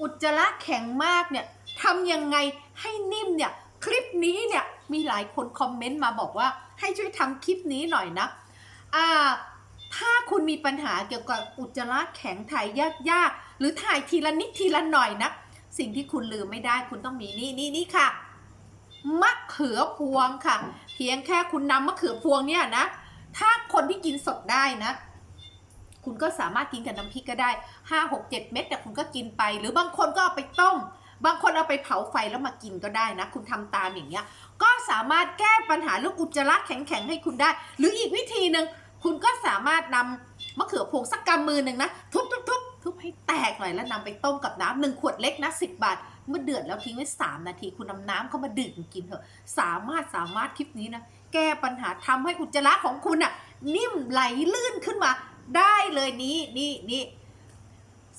อุจจาระแข็งมากเนี่ยทำยังไงให้นิ่มเนี่ยคลิปนี้เนี่ยมีหลายคนคอมเมนต์มาบอกว่าให้ช่วยทำคลิปนี้หน่อยนะอ่าถ้าคุณมีปัญหาเกี่ยวกับอุจจาระแข็งถ่ายยากๆ หรือถ่ายทีละนิดทีละหน่อยนะ สิ่งที่คุณลืมไม่ได้คุณต้องมีนี่นี่นี่ค่ะมะเขือพวงค่ะ เพียงแค่คุณนำมะเขือพวงเนี่ยนะ ถ้าคนที่กินสดได้นะ คุณก็สามารถกินกับน้ำพริกก็ได้ห้าหกเจ็ดเม็ดแต่คุณก็กินไป หรือบางคนก็เอาไปต้ม บางคนเอาไปเผาไฟแล้วมากินก็ได้นะ คุณทำตามอย่างเงี้ย ก็สามารถแก้ปัญหาเรื่องอุจจาระแข็งๆให้คุณได้ หรืออีกวิธีหนึ่งคุณก็สามารถนำมะเขือพวงสักกำมือหนึ่งนะทุบทุบทุบทุบให้แตกหน่อยแล้วนำไปต้มกับน้ำหนึ่งขวดเล็กนะสิบบาท เมื่อเดือดแล้วทิ้งไว้สามนาที คุณนำน้ำเข้ามาดื่มกินเถอะ สามารถสามารถคลิปนี้นะ แก้ปัญหาทำให้อุจจาระของคุณน่ะ นิ่มไหลลื่นขึ้นมา ได้เลยนี้นี่นี่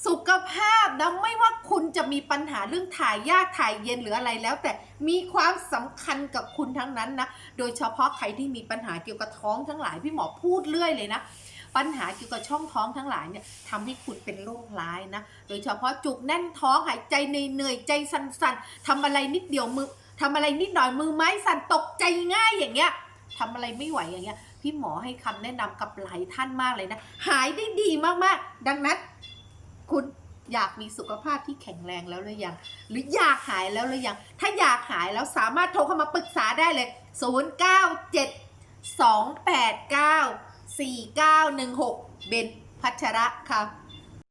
สุขภาพนะไม่ว่าคุณจะมีปัญหาเรื่องถ่ายยากถ่ายเย็นหรืออะไรแล้ว แต่มีความสำคัญกับคุณทั้งนั้นนะ โดยเฉพาะใครที่มีปัญหาเกี่ยวกับท้องทั้งหลายพี่หมอพูดเรื่อยเลยนะปัญหาเกี่ยวกับช่องท้องทั้งหลายเนี่ยทำให้คุณเป็นโรคร้ายนะ โดยเฉพาะจุกแน่นท้องหายใจเหนื่อยใจสั่นๆทำอะไรนิดเดียวมือทำอะไรนิดหน่อยมือไม้สั่นตกใจง่ายอย่างเงี้ยทำอะไรไม่ไหวอย่างเงี้ย พี่หมอให้คำแนะนำกับหลายท่านมากเลยนะ หายได้ดีมากๆ ดังนั้น คุณอยากมีสุขภาพที่แข็งแรงแล้วหรือยัง หรืออยากหายแล้วหรือยัง ถ้าอยากหายแล้วสามารถโทรเข้ามาปรึกษาได้เลย 097 289 4916 เบนพัชระค่ะ